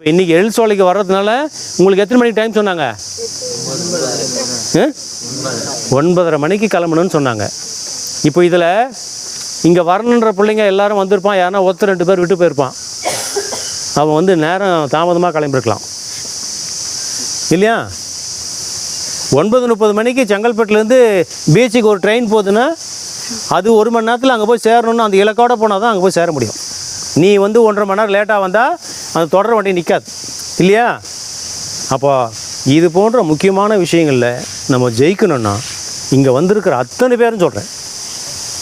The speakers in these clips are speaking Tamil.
இன்னைக்கு எல் சோலைக்கு வர்றதுனால உங்களுக்கு எத்தனை மணிக்கு டைம் சொன்னாங்க? ஆ? ஒன்பதரை மணிக்கு கிளம்பணும்னு சொன்னாங்க. இப்போ இதில் இங்கே வரணுன்ற பிள்ளைங்க எல்லாரும் வந்திருப்பான். யாருன்னா ஒருத்தர் ரெண்டு பேர் விட்டு போயிருப்பான். அவன் வந்து நேரம் தாமதமாக கிளம்பிருக்கலாம். இல்லையா? ஒன்பது முப்பது மணிக்கு செங்கல்பட்டுலேருந்து பீச்சுக்கு ஒரு ட்ரெயின் போகுதுன்னா அது ஒரு மணி நேரத்தில் அங்கே போய் சேரணும்னு அந்த இலக்கோட போனால் தான் அங்கே போய் சேர முடியும். நீ வந்து ஒன்றரை மணி நேரம் லேட்டாக வந்தால் அந்த தொடர வண்டி நிற்காது இல்லையா? அப்போ இது போன்ற முக்கியமான விஷயங்களில் நம்ம ஜெயிக்கணும்னா இங்கே வந்திருக்கிற அத்தனை பேரும் சொல்கிறேன்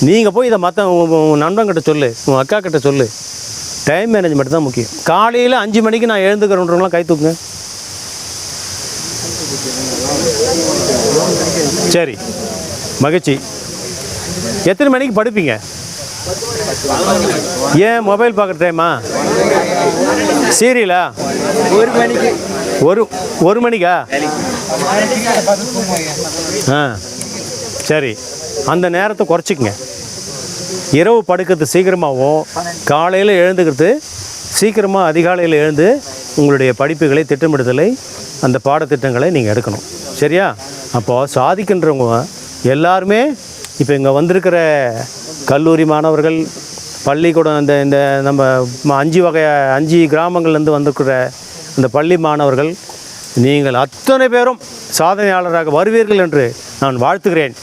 நீங்கள் போய் இதை மற்ற உன் நண்பன்கிட்ட சொல்லு உன் அக்கா கிட்ட சொல்லு. டைம் மேனேஜ்மெண்ட் தான் முக்கியம். காலையில் அஞ்சு மணிக்கு நான் எழுந்துக்கிறோன்றவங்களாம் கை தூக்குங்க. சரி. மகிழ்ச்சி. எத்தனை மணிக்கு படுப்பீங்க? ஏன் மொபைல் பார்க்குற டைமா சீரியலா? ஒரு மணிக்கு. ஒரு ஒரு மணிக்கா? ஆ சரி. அந்த நேரத்தை குறைச்சிக்கங்க. இரவு படுக்கிறது சீக்கிரமாகவும் காலையில் எழுந்துக்கிறது சீக்கிரமாக அதிகாலையில் எழுந்து உங்களுடைய படிப்புகளை திட்டமிடுதலை அந்த பாடத்திட்டங்களை நீங்கள் எடுக்கணும். சரியா? அப்போது சாதிக்கின்றவங்க எல்லாருமே இப்போ இங்கே வந்திருக்கிற கல்லூரி மாணவர்கள் பள்ளிக்கூடம் இந்த இந்த நம்ம அஞ்சு வகை அஞ்சு கிராமங்கள்லேருந்து வந்திருக்கிற இந்த பள்ளி மாணவர்கள் நீங்கள் அத்தனை பேரும் சாதனையாளராக வருவீர்கள் என்று நான் வாழ்த்துகிறேன்.